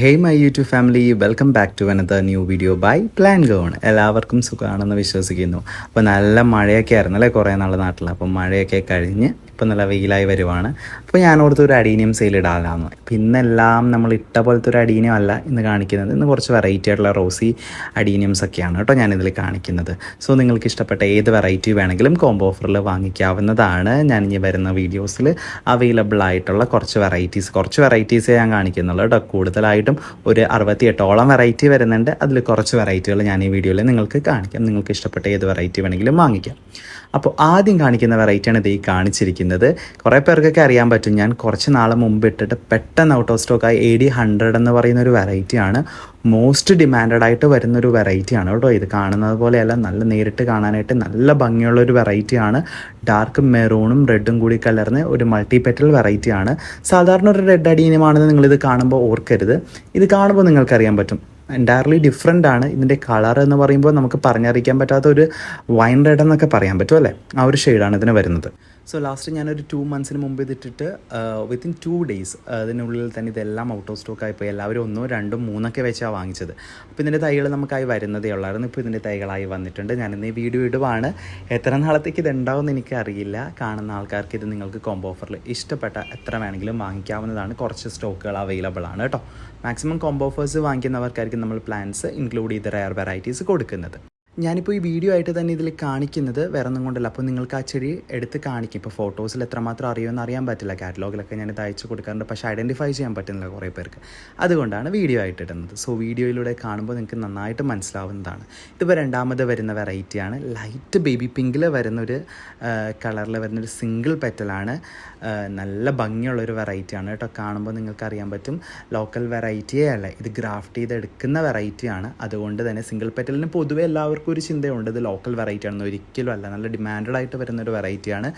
Hey my YouTube family welcome back to another new video by plan gone എല്ലാവർക്കും സുഖമാണെന്ന് വിശ്വസിക്കുന്നു. അപ്പോൾ നല്ല മഴയൊക്കെ ആയിരുന്നു അല്ലേ? കുറേ നാൾ നാട്ടിൽ അപ്പം മഴയൊക്കെ കഴിഞ്ഞ് ഇപ്പം നല്ല വെയിലായി വരുവാണ്. അപ്പോൾ ഞാൻ ഓർത്ത് ഒരു അടീനിയം സെയിൽ ഇടാനാണ് അപ്പം ഇന്നെല്ലാം നമ്മൾ ഇട്ട പോലത്തെ ഒരു അടീനിയം അല്ല ഇന്ന് കാണിക്കുന്നത്. ഇന്ന് കുറച്ച് വെറൈറ്റി ആയിട്ടുള്ള റോസി അഡീനിയംസ് ഒക്കെയാണ് കേട്ടോ ഞാനിതിൽ കാണിക്കുന്നത്. സോ നിങ്ങൾക്ക് ഇഷ്ടപ്പെട്ട ഏത് വെറൈറ്റി വേണമെങ്കിലും കോംബോ ഓഫറിൽ വാങ്ങിക്കാവുന്നതാണ്. ഞാൻ ഇനി വരുന്ന വീഡിയോസിൽ അവൈലബിൾ ആയിട്ടുള്ള കുറച്ച് വെറൈറ്റീസ് കുറച്ച് വെറൈറ്റീസ് ഞാൻ കാണിക്കുന്നുള്ളൂ കേട്ടോ. കൂടുതലായിട്ടും ഒരു അറുപത്തി എട്ടോളം വെറൈറ്റി വരുന്നുണ്ട്. അതിൽ കുറച്ച് വെറൈറ്റികൾ ഞാൻ ഈ വീഡിയോയിൽ നിങ്ങൾക്ക് കാണിക്കാം. നിങ്ങൾക്ക് ഇഷ്ടപ്പെട്ട ഏത് വെറൈറ്റി വേണമെങ്കിലും വാങ്ങിക്കാം. അപ്പോൾ ആദ്യം കാണിക്കുന്ന വെറൈറ്റിയാണ് ഇത് ഈ കാണിച്ചിരിക്കുന്നത്. കുറേ പേർക്കൊക്കെ അറിയാൻ പറ്റും. ഞാൻ കുറച്ച് നാൾ മുമ്പ് ഇട്ടിട്ട് പെട്ടെന്ന് ഔട്ട് ഓഫ് സ്റ്റോക്കായി എ ഡി ഹൺഡ്രഡ് എന്ന് പറയുന്ന ഒരു വെറൈറ്റിയാണ് മോസ്റ്റ് ഡിമാൻഡഡ് ആയിട്ട് വരുന്ന ഒരു വെറൈറ്റിയാണ് കേട്ടോ ഇത്. കാണുന്നത് പോലെയല്ല നല്ല നേരിട്ട് കാണാനായിട്ട് നല്ല ഭംഗിയുള്ള ഒരു വെറൈറ്റിയാണ് ഡാർക്ക് മെറൂണും റെഡും കൂടി കലർന്ന് ഒരു മൾട്ടി പെറ്റൽ വെറൈറ്റിയാണ് സാധാരണ ഒരു റെഡ് അടീനമാണെന്ന് നിങ്ങളിത് കാണുമ്പോൾ ഓർക്കരുത്. ഇത് കാണുമ്പോൾ നിങ്ങൾക്കറിയാൻ പറ്റും. എന്റയർലി ഡിഫറെന്റ് ആണ് ഇതിന്റെ കളർ എന്ന് പറയുമ്പോൾ നമുക്ക് പറഞ്ഞറിയിക്കാൻ പറ്റാത്ത ഒരു വൈൻ റെഡ് എന്നൊക്കെ പറയാൻ പറ്റും അല്ലേ? ആ ഒരു ഷെയ്ഡാണ് ഇതിന് വരുന്നത്. സോ ലാസ്റ്റ് ഞാനൊരു ടു മന്ത്സിന് മുമ്പ് ഇതിട്ടിട്ട് വിത്തിൻ ടു ഡേയ്സ് അതിനുള്ളിൽ തന്നെ ഇതെല്ലാം ഔട്ട് ഓഫ് സ്റ്റോക്ക് ആയിപ്പോയി. എല്ലാവരും ഒന്നോ രണ്ടും മൂന്നൊക്കെ വെച്ചാണ് വാങ്ങിച്ചത്. അപ്പോൾ ഇതിന്റെ തൈകൾ നമുക്കായി വരുന്നതേ ഉള്ളായിരുന്നു ഇപ്പോൾ ഇതിന്റെ തൈകളായി വന്നിട്ടുണ്ട്. ഞാനിന്ന് ഈ വീഡിയോ ഇടുവാണ്. എത്ര നാളത്തേക്ക് ഇത് ഉണ്ടാവുമെന്ന് എനിക്കറിയില്ല കാണുന്ന ആൾക്കാർക്ക് ഇത് നിങ്ങൾക്ക് കോംബോ ഓഫറിൽ ഇഷ്ടപ്പെട്ട എത്ര വേണമെങ്കിലും വാങ്ങിക്കാവുന്നതാണ്. കുറച്ച് സ്റ്റോക്കുകൾ അവൈലബിൾ ആണ് കേട്ടോ. മാക്സിമം കോംബോ ഓഫേഴ്സ് വാങ്ങിക്കുന്നവർക്കായിരിക്കും നമ്മൾ പ്ലാൻസ് ഇൻക്ലൂഡ് ചെയ്ത് റയർ വെറൈറ്റീസ് കൊടുക്കുന്നത്. ഞാനിപ്പോൾ ഈ വീഡിയോ ആയിട്ട് തന്നെ ഇതിൽ കാണിക്കുന്നത് വേറെ ഒന്നും കൊണ്ടല്ല. അപ്പോൾ നിങ്ങൾക്ക് ആ ചെടി എടുത്ത് കാണിക്കും. ഇപ്പോൾ ഫോട്ടോസിൽ എത്രമാത്രം അറിയുമെന്ന് അറിയാൻ പറ്റില്ല. കാറ്റലോഗിലൊക്കെ ഞാൻ ഇത് അയച്ചു കൊടുക്കാറുണ്ട്. പക്ഷേ ഐഡന്റിഫൈ ചെയ്യാൻ പറ്റുന്നില്ല കുറേ പേർക്ക്. അതുകൊണ്ടാണ് വീഡിയോ ആയിട്ട് ഇടുന്നത്. സോ വീഡിയോയിലൂടെ കാണുമ്പോൾ നിങ്ങൾക്ക് നന്നായിട്ട് മനസ്സിലാവുന്നതാണ്. ഇതിപ്പോൾ രണ്ടാമത് വരുന്ന വെറൈറ്റിയാണ് ലൈറ്റ് ബേബി പിങ്കിൽ വരുന്നൊരു കളറിൽ വരുന്നൊരു സിംഗിൾ പെറ്റലാണ് നല്ല ഭംഗിയുള്ളൊരു വെറൈറ്റിയാണ് കേട്ടോ. കാണുമ്പോൾ നിങ്ങൾക്ക് അറിയാൻ പറ്റും. ലോക്കൽ വെറൈറ്റിയേ അല്ല. ഇത് ഗ്രാഫ്റ്റ് ചെയ്തെടുക്കുന്ന വെറൈറ്റിയാണ് അതുകൊണ്ട് തന്നെ സിംഗിൾ പെറ്റലിന് പൊതുവേ എല്ലാവർക്കും ഒരു ചിന്തയുണ്ട് ഇത് ലോക്കൽ വെറൈറ്റി ആണെന്ന് ഒരിക്കലും അല്ല. നല്ല ഡിമാൻഡഡ് ആയിട്ട് വരുന്ന ഒരു വെറൈറ്റിയാണ്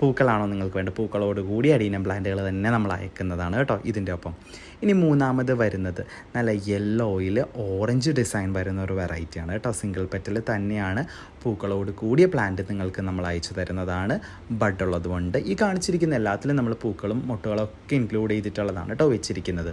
പൂക്കളാണോ നിങ്ങൾക്ക് വേണ്ട പൂക്കളോട് കൂടി അടീനം പ്ലാന്റുകൾ തന്നെ നമ്മൾ അയക്കുന്നതാണ് കേട്ടോ ഇതിന്റെ ഒപ്പം. ഇനി മൂന്നാമത് വരുന്നത് നല്ല യെല്ലോയിൽ ഓറഞ്ച് ഡിസൈൻ വരുന്ന ഒരു വെറൈറ്റിയാണ് കേട്ടോ. സിംഗിൾ പെറ്റൽ തന്നെയാണ് പൂക്കളോട് കൂടിയ പ്ലാന്റ് നിങ്ങൾക്ക് നമ്മൾ അയച്ചു തരുന്നതാണ്. ബഡ് ഉള്ളതുകൊണ്ട് ഈ കാണിച്ചിരിക്കുന്ന എല്ലാത്തിലും നമ്മൾ പൂക്കളും മുട്ടുകളൊക്കെ ഇൻക്ലൂഡ് ചെയ്തിട്ടുള്ളതാണ് കേട്ടോ വെച്ചിരിക്കുന്നത്.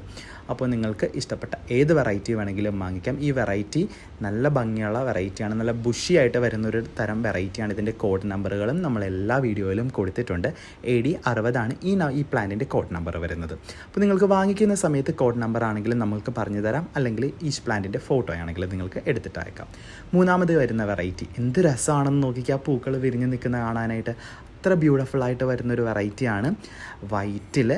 അപ്പോൾ നിങ്ങൾക്ക് ഇഷ്ടപ്പെട്ട ഏത് വെറൈറ്റി വേണമെങ്കിലും വാങ്ങിക്കാം. ഈ വെറൈറ്റി നല്ല ഭംഗിയുള്ള വെറൈറ്റിയാണ് നല്ല ആയിട്ട് വരുന്നൊരു തരം വെറൈറ്റിയാണ് ഇതിന്റെ കോഡ് നമ്പറുകളും നമ്മൾ എല്ലാ വീഡിയോയിലും കൊടുത്തിട്ടുണ്ട്. എ ഡി അറുപതാണ് ഈ ഈ പ്ലാന്റിന്റെ കോഡ് നമ്പർ വരുന്നത്. അപ്പോൾ നിങ്ങൾക്ക് വാങ്ങിക്കുന്ന സമയത്ത് കോഡ് നമ്പർ ആണെങ്കിലും നമ്മൾക്ക് പറഞ്ഞു തരാം. അല്ലെങ്കിൽ ഈ പ്ലാന്റിന്റെ ഫോട്ടോ ആണെങ്കിലും നിങ്ങൾക്ക് എടുത്തിട്ട് അയക്കാം. മൂന്നാമത് വരുന്ന വെറൈറ്റി എന്ത് രസമാണെന്ന് നോക്കിക്കുക പൂക്കൾ വിരിഞ്ഞ് നിൽക്കുന്ന കാണാനായിട്ട്. അത്ര ബ്യൂട്ടിഫുൾ ആയിട്ട് വരുന്ന വരുന്നൊരു വെറൈറ്റിയാണ് വൈറ്റിൽ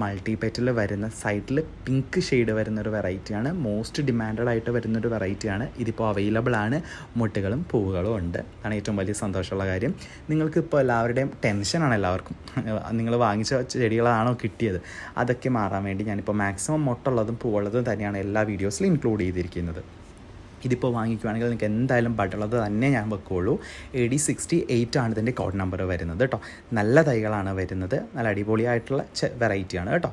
മൾട്ടി പെറ്റിൽ വരുന്ന സൈഡിൽ പിങ്ക് ഷെയ്ഡ് വരുന്നൊരു വെറൈറ്റിയാണ് മോസ്റ്റ് ഡിമാൻഡഡ് ആയിട്ട് വരുന്ന വരുന്നൊരു വെറൈറ്റിയാണ് ഇതിപ്പോൾ അവൈലബിൾ ആണ്. മുട്ടുകളും പൂവുകളും ഉണ്ട്. അതാണ് ഏറ്റവും വലിയ സന്തോഷമുള്ള കാര്യം. നിങ്ങൾക്ക് ഇപ്പോൾ എല്ലാവരുടെയും ടെൻഷനാണ് എല്ലാവർക്കും. നിങ്ങൾ വാങ്ങിച്ച ചെടികളാണോ കിട്ടിയത്? അതൊക്കെ മാറാൻ വേണ്ടി ഞാനിപ്പോൾ മാക്സിമം മുട്ടുള്ളതും പൂവുള്ളതും തന്നെയാണ് എല്ലാ വീഡിയോസിലും ഇൻക്ലൂഡ് ചെയ്തിരിക്കുന്നത്. ഇതിപ്പോൾ വാങ്ങിക്കുവാണെങ്കിൽ നിങ്ങൾക്ക് എന്തായാലും ബട്ടുള്ളത് തന്നെ ഞാൻ വെക്കുകയുള്ളൂ എ ഡി സിക്സ്റ്റി എയ്റ്റ് ആണ് ഇതിന്റെ കോഡ് നമ്പർ വരുന്നത് കേട്ടോ. നല്ല തൈകളാണ് വരുന്നത്. നല്ല അടിപൊളിയായിട്ടുള്ള വെറൈറ്റിയാണ് കേട്ടോ.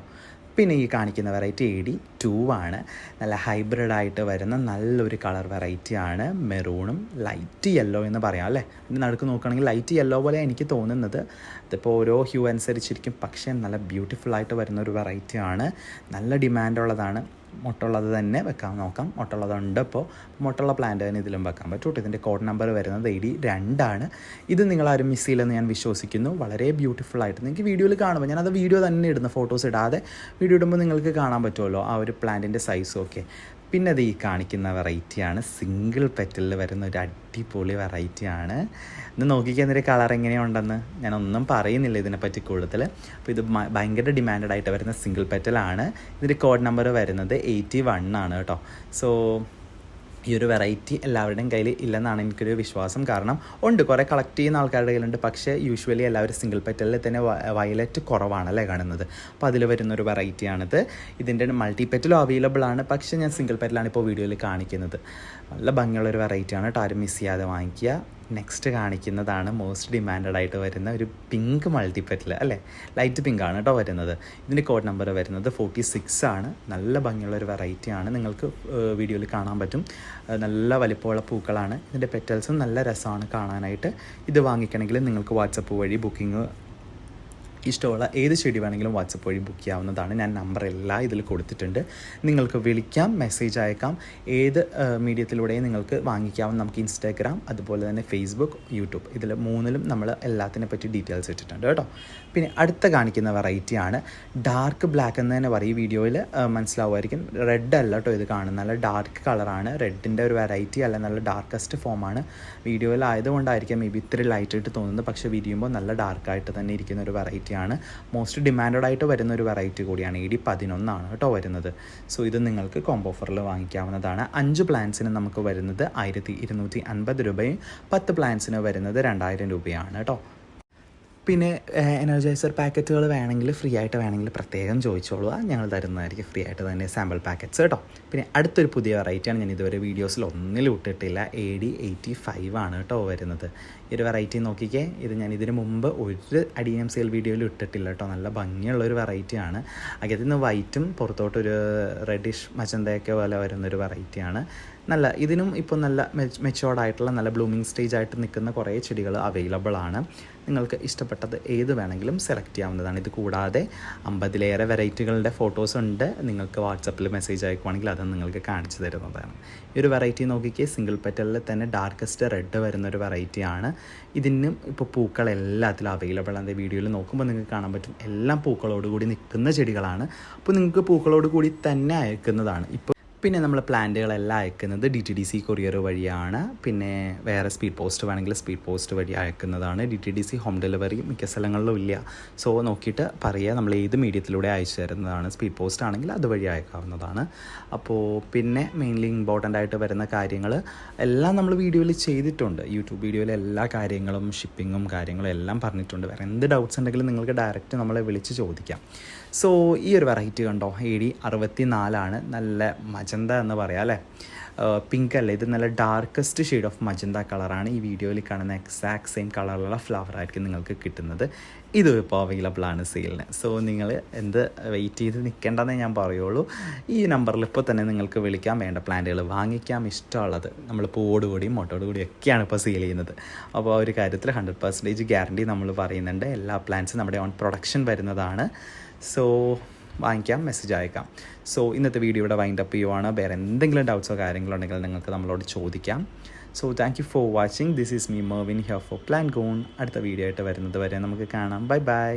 പിന്നെ ഈ കാണിക്കുന്ന വെറൈറ്റി എ ഡി ടു ആണ്. നല്ല ഹൈബ്രിഡ് ആയിട്ട് വരുന്ന നല്ലൊരു കളർ വെറൈറ്റി ആണ്. മെറൂണും ലൈറ്റ് യെല്ലോ എന്ന് പറയാം അല്ലേ? ഇതിന് നടുക്ക് നോക്കുകയാണെങ്കിൽ ലൈറ്റ് യെല്ലോ പോലെ എനിക്ക് തോന്നുന്നത്. ഇതിപ്പോൾ ഓരോ ഹ്യൂ അനുസരിച്ചിരിക്കും. പക്ഷേ നല്ല ബ്യൂട്ടിഫുൾ ആയിട്ട് വരുന്ന ഒരു വെറൈറ്റിയാണ് നല്ല ഡിമാൻഡുള്ളതാണ് മുട്ടുള്ളത് തന്നെ വെക്കാൻ നോക്കാം. മുട്ടുള്ളതുണ്ട് ഇപ്പോൾ മുട്ടുള്ള പ്ലാന്റ് തന്നെ ഇതിലും വെക്കാൻ പറ്റും ഇതിന്റെ കോഡ് നമ്പർ വരുന്നത് എ ഡി രണ്ടാണ്. ഇത് നിങ്ങളാരും മിസ് ചെയ്യില്ലെന്ന് ഞാൻ വിശ്വസിക്കുന്നു. വളരെ ബ്യൂട്ടിഫുൾ ആയിട്ട്. നിങ്ങൾക്ക് വീഡിയോയിൽ കാണുമ്പോൾ ഞാനത് വീഡിയോ തന്നെ ഇടുന്ന ഫോട്ടോസ് ഇടാതെ വീഡിയോ ഇടുമ്പോൾ നിങ്ങൾക്ക് കാണാൻ പറ്റുമല്ലോ ആ ഒരു പ്ലാന്റിന്റെ സൈസും ഒക്കെ. പിന്നെ അത് ഈ കാണിക്കുന്ന വെറൈറ്റിയാണ് സിംഗിൾ പെറ്റലിൽ വരുന്ന ഒരു അടിപൊളി വെറൈറ്റിയാണ് ഇത് നോക്കിക്കുന്നൊരു കളർ എങ്ങനെയുണ്ടെന്ന്. ഞാൻ ഒന്നും പറയുന്നില്ല ഇതിനെപ്പറ്റി കൂടുതൽ അപ്പോൾ ഇത് ഭയങ്കര ഡിമാൻഡഡ് ആയിട്ട് വരുന്ന സിംഗിൾ പെറ്റലാണ് ഇതിന്റെ കോഡ് നമ്പർ വരുന്നത് എയ്റ്റി വൺ ആണ് കേട്ടോ. സോ ഈ ഒരു വെറൈറ്റി എല്ലാവരുടെയും കയ്യിൽ ഇല്ലെന്നാണ് എനിക്കൊരു വിശ്വാസം. കാരണം ഉണ്ട്. കുറേ കളക്ട് ചെയ്യുന്ന ആൾക്കാരുടെ കയ്യിലുണ്ട്. പക്ഷേ യൂഷ്വലി എല്ലാവരും സിംഗിൾ പെറ്റലിൽ തന്നെ വയലറ്റ് കുറവാണല്ലേ കാണുന്നത്. അപ്പോൾ അതിൽ വരുന്ന ഒരു വെറൈറ്റിയാണിത് ഇതിന്റെ മൾട്ടി പെറ്റലും അവൈലബിൾ ആണ്. പക്ഷേ ഞാൻ സിംഗിൾ പെറ്റലാണ് ഇപ്പോൾ വീഡിയോയിൽ കാണിക്കുന്നത്. നല്ല ഭംഗിയുള്ളൊരു വെറൈറ്റിയാണ് കേട്ടോ ആരും മിസ് ചെയ്യാതെ വാങ്ങിക്കുക. നെക്സ്റ്റ് കാണിക്കുന്നതാണ് മോസ്റ്റ് ഡിമാൻഡഡ് ആയിട്ട് വരുന്ന ഒരു പിങ്ക് മൾട്ടിപ്പറ്റിൽ അല്ലേ? ലൈറ്റ് പിങ്ക് ആണ് കേട്ടോ വരുന്നത്. ഇതിന്റെ കോഡ് നമ്പർ വരുന്നത് ഫോർട്ടി സിക്സ് ആണ്. നല്ല ഭംഗിയുള്ള ഒരു വെറൈറ്റി ആണ്. നിങ്ങൾക്ക് വീഡിയോയിൽ കാണാൻ പറ്റും. നല്ല വലിപ്പമുള്ള പൂക്കളാണ്. ഇതിന്റെ പെറ്റൽസും നല്ല രസമാണ് കാണാനായിട്ട്. ഇത് വാങ്ങിക്കണമെങ്കിൽ നിങ്ങൾക്ക് വാട്സപ്പ് വഴി ബുക്കിംഗ് ഇഷ്ടമുള്ള ഏത് ചെടി വേണമെങ്കിലും വാട്സപ്പ് വഴി ബുക്ക് ചെയ്യാവുന്നതാണ്. ഞാൻ നമ്പർ എല്ലാം ഇതിൽ കൊടുത്തിട്ടുണ്ട്. നിങ്ങൾക്ക് വിളിക്കാം മെസ്സേജ് അയക്കാം. ഏത് മീഡിയത്തിലൂടെയും നിങ്ങൾക്ക് വാങ്ങിക്കാവും. നമുക്ക് ഇൻസ്റ്റാഗ്രാം അതുപോലെ തന്നെ ഫേസ്ബുക്ക് യൂട്യൂബ് ഇതിൽ മൂന്നിലും നമ്മൾ എല്ലാത്തിനെ പറ്റി ഡീറ്റെയിൽസ് ഇട്ടിട്ടുണ്ട് കേട്ടോ. പിന്നെ അടുത്ത കാണിക്കുന്ന വെറൈറ്റിയാണ് ഡാർക്ക് ബ്ലാക്ക് എന്ന് തന്നെ പറയും വീഡിയോയിൽ മനസ്സിലാവുമായിരിക്കും. റെഡ് അല്ല കേട്ടോ ഇത് കാണുന്ന നല്ല ഡാർക്ക് കളറാണ് റെഡിന്റെ ഒരു വെറൈറ്റി അല്ല. നല്ല ഡാർക്കസ്റ്റ് ഫോമാണ് വീഡിയോയിൽ ആയതുകൊണ്ടായിരിക്കും. മേ ബി ലൈറ്റ് ആയിട്ട് തോന്നുന്നത്. പക്ഷേ വിരിയുമ്പോൾ നല്ല ഡാർക്കായിട്ട് തന്നെ ഇരിക്കുന്ന ഒരു വെറൈറ്റിയാണ് മോസ്റ്റ് ഡിമാൻഡഡ് ആയിട്ട് വരുന്ന ഒരു വെറൈറ്റി കൂടിയാണ് ഇ ഡി പതിനൊന്നാണ് കേട്ടോ വരുന്നത്. സോ ഇത് നിങ്ങൾക്ക് കോംബോ ഓഫറിൽ വാങ്ങിക്കാവുന്നതാണ്. അഞ്ച് പ്ലാൻസിന് നമുക്ക് വരുന്നത് ആയിരത്തി ഇരുന്നൂറ്റി അൻപത് രൂപയും പത്ത് പ്ലാൻസിന് വരുന്നത് രണ്ടായിരം രൂപയാണ് കേട്ടോ. പിന്നെ എനർജൈസർ പാക്കറ്റുകൾ വേണമെങ്കിൽ ഫ്രീ ആയിട്ട് വേണമെങ്കിൽ പ്രത്യേകം ചോദിച്ചോളുക ഞങ്ങൾ തരുന്നതായിരിക്കും. ഫ്രീ ആയിട്ട് തന്നെ സാമ്പിൾ പാക്കറ്റ്സ് കേട്ടോ. പിന്നെ അടുത്തൊരു പുതിയ വെറൈറ്റിയാണ് ഞാൻ ഇതുവരെ വീഡിയോസിൽ ഒന്നിലും ഇട്ടിട്ടില്ല. എ ഡി എയ്റ്റി ഫൈവ് ആണ് കേട്ടോ വരുന്നത്. ഈ ഒരു വെറൈറ്റി നോക്കിക്കേ. ഇത് ഞാൻ ഇതിന് മുമ്പ് ഒരു എം സെയിൽ വീഡിയോയിൽ ഇട്ടിട്ടില്ല കേട്ടോ. നല്ല ഭംഗിയുള്ള ഒരു വെറൈറ്റിയാണ് അകത്ത് നിന്ന് വൈറ്റും പുറത്തോട്ടൊരു റെഡിഷ് മച്ചന്തയൊക്കെ പോലെ വരുന്നൊരു വെറൈറ്റിയാണ് നല്ല ഇതിനും ഇപ്പോൾ നല്ല മെച്ചോർഡ് ആയിട്ടുള്ള നല്ല ബ്ലൂമിങ് സ്റ്റേജ് ആയിട്ട് നിൽക്കുന്ന കുറേ ചെടികൾ അവൈലബിൾ ആണ്. നിങ്ങൾക്ക് ഇഷ്ടപ്പെട്ടത് ഏത് വേണമെങ്കിലും സെലക്ട് ചെയ്യാവുന്നതാണ്. ഇത് കൂടാതെ അമ്പതിലേറെ വെറൈറ്റികളുടെ ഫോട്ടോസ് ഉണ്ട്. നിങ്ങൾക്ക് വാട്സപ്പിൽ മെസ്സേജ് അയക്കുവാണെങ്കിൽ അത് നിങ്ങൾക്ക് കാണിച്ചു തരുന്നതാണ്. ഈ ഒരു വെറൈറ്റി നോക്കിക്കേ സിംഗിൾ പെറ്റലിൽ തന്നെ ഡാർക്കസ്റ്റ് റെഡ് വരുന്ന ഒരു വെറൈറ്റിയാണ് ഇതിനും ഇപ്പോൾ പൂക്കൾ എല്ലാത്തിലും അവൈലബിൾ ആണ്. വീഡിയോയിൽ നോക്കുമ്പോൾ നിങ്ങൾക്ക് കാണാൻ പറ്റും. എല്ലാം പൂക്കളോടുകൂടി നിൽക്കുന്ന ചെടികളാണ്. അപ്പോൾ നിങ്ങൾക്ക് പൂക്കളോടുകൂടി തന്നെ അയക്കുന്നതാണ്. ഇപ്പോൾ പിന്നെ നമ്മൾ പ്ലാന്റുകളെല്ലാം അയക്കുന്നത് D T D C courier വഴിയാണ്. പിന്നെ വേറെ സ്പീഡ് പോസ്റ്റ് വേണമെങ്കിൽ സ്പീഡ് പോസ്റ്റ് വഴി അയക്കുന്നതാണ്. D T D C home delivery മിക്ക സ്ഥലങ്ങളിലും ഇല്ല. സോ നോക്കിയിട്ട് പറയുക നമ്മൾ ഏത് മീഡിയത്തിലൂടെ അയച്ചു തരുന്നതാണ്. സ്പീഡ് പോസ്റ്റ് ആണെങ്കിൽ അതുവഴി അയക്കാവുന്നതാണ്. അപ്പോൾ പിന്നെ മെയിൻലി ഇമ്പോർട്ടന്റ് ആയിട്ട് വരുന്ന കാര്യങ്ങൾ എല്ലാം നമ്മൾ വീഡിയോയിൽ ചെയ്തിട്ടുണ്ട്. യൂട്യൂബ് വീഡിയോയിൽ എല്ലാ കാര്യങ്ങളും ഷിപ്പിങ്ങും കാര്യങ്ങളും എല്ലാം പറഞ്ഞിട്ടുണ്ട്. വേറെ എന്ത് ഡൗട്ട്സ് ഉണ്ടെങ്കിലും നിങ്ങൾക്ക് ഡയറക്റ്റ് നമ്മളെ വിളിച്ച് ചോദിക്കാം. സോ ഈ ഒരു വെറൈറ്റി കണ്ടോ? എ ഡി അറുപത്തി നാലാണ് നല്ല മജന്ത എന്ന് പറയാം അല്ലേ? പിങ്ക് അല്ല? ഇത് നല്ല ഡാർക്കസ്റ്റ് ഷെയ്ഡ് ഓഫ് മജന്ത കളറാണ് ഈ വീഡിയോയിൽ കാണുന്ന എക്സാക്ട് സെയിം കളറിലുള്ള ഫ്ലവർ ആയിരിക്കും നിങ്ങൾക്ക് കിട്ടുന്നത്. ഇതും ഇപ്പോൾ അവൈലബിൾ ആണ് സെയിലിന് സോ നിങ്ങൾ എന്ത് വെയിറ്റ് ചെയ്ത് നിൽക്കേണ്ടതെന്നേ ഞാൻ പറയുള്ളൂ. ഈ നമ്പറിൽ ഇപ്പോൾ തന്നെ നിങ്ങൾക്ക് വിളിക്കാൻ വേണ്ട പ്ലാന്റുകൾ വാങ്ങിക്കാം. ഇഷ്ടമുള്ളത് നമ്മൾ പൂവോടുകൂടിയും മുട്ടോടുകൂടിയും ഒക്കെയാണ് ഇപ്പോൾ സെയിൽ ചെയ്യുന്നത്. അപ്പോൾ ആ ഒരു കാര്യത്തിൽ ഹൺഡ്രഡ് പെർസെന്റേജ് ഗ്യാരണ്ടി നമ്മൾ പറയുന്നുണ്ട്. എല്ലാ പ്ലാന്റ്സും നമ്മുടെ ഓൺ പ്രൊഡക്ഷൻ വരുന്നതാണ്. സോ വാങ്ങിക്കാം മെസ്സേജ് അയക്കാം. സോ ഇന്നത്തെ വീഡിയോ ഇവിടെ വൈൻഡ് അപ്പ് ചെയ്യുവാണ്. വേറെ എന്തെങ്കിലും ഡൗട്ട്സോ കാര്യങ്ങളോ ഉണ്ടെങ്കിൽ നിങ്ങൾക്ക് നമ്മളോട് ചോദിക്കാം. So thank you for watching this is me Mervin here for plan gone അടുത്ത വീഡിയോ ആയിട്ട് വരുന്നത് വരെ നമുക്ക് കാണാം. Bye bye